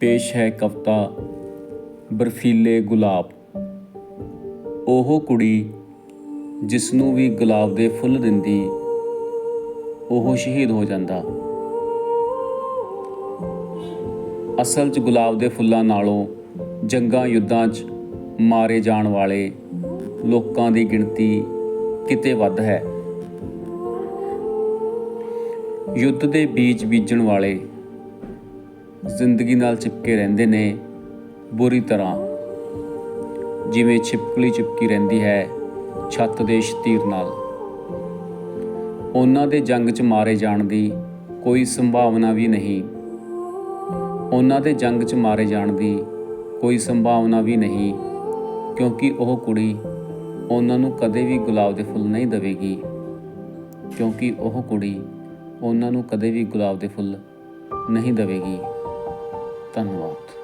ਪੇਸ਼ ਹੈ ਕਵਿਤਾ ਬਰਫੀਲੇ ਗੁਲਾਬ। ਉਹ ਕੁੜੀ ਜਿਸ ਨੂੰ ਵੀ ਗੁਲਾਬ ਦੇ ਫੁੱਲ ਦਿੰਦੀ, ਉਹ ਸ਼ਹੀਦ ਹੋ ਜਾਂਦਾ। ਅਸਲ 'ਚ ਗੁਲਾਬ ਦੇ ਫੁੱਲਾਂ ਨਾਲੋਂ ਜੰਗਾਂ ਯੁੱਧਾਂ 'ਚ ਮਾਰੇ ਜਾਣ ਵਾਲੇ ਲੋਕਾਂ ਦੀ ਗਿਣਤੀ ਕਿਤੇ ਵੱਧ ਹੈ। ਯੁੱਧ ਦੇ ਬੀਜ ਬੀਜਣ ਵਾਲੇ ਜ਼ਿੰਦਗੀ ਨਾਲ ਚਿਪਕੇ ਰਹਿੰਦੇ ਨੇ ਬੁਰੀ ਤਰ੍ਹਾਂ। ਜਿਵੇਂ ਛਿਪਕਲੀ ਚਿਪਕੀ ਰਹਿੰਦੀ ਹੈ ਛੱਤ ਦੇ ਸ਼ਤੀਰ ਨਾਲ। ਉਹਨਾਂ ਦੇ ਜੰਗ 'ਚ ਮਾਰੇ ਜਾਣ ਦੀ ਕੋਈ ਸੰਭਾਵਨਾ ਵੀ ਨਹੀਂ। ਉਹਨਾਂ ਦੇ ਜੰਗ 'ਚ ਮਾਰੇ ਜਾਣ ਦੀ ਕੋਈ ਸੰਭਾਵਨਾ ਵੀ ਨਹੀਂ, ਕਿਉਂਕਿ ਉਹ ਕੁੜੀ ਉਹਨਾਂ ਨੂੰ ਕਦੇ ਵੀ ਗੁਲਾਬ ਦੇ ਫੁੱਲ ਨਹੀਂ ਦੇਵੇਗੀ। ਕਿਉਂਕਿ ਉਹ ਕੁੜੀ ਉਹਨਾਂ ਨੂੰ ਕਦੇ ਵੀ ਗੁਲਾਬ ਦੇ ਫੁੱਲ ਨਹੀਂ ਦੇਵੇਗੀ। then what?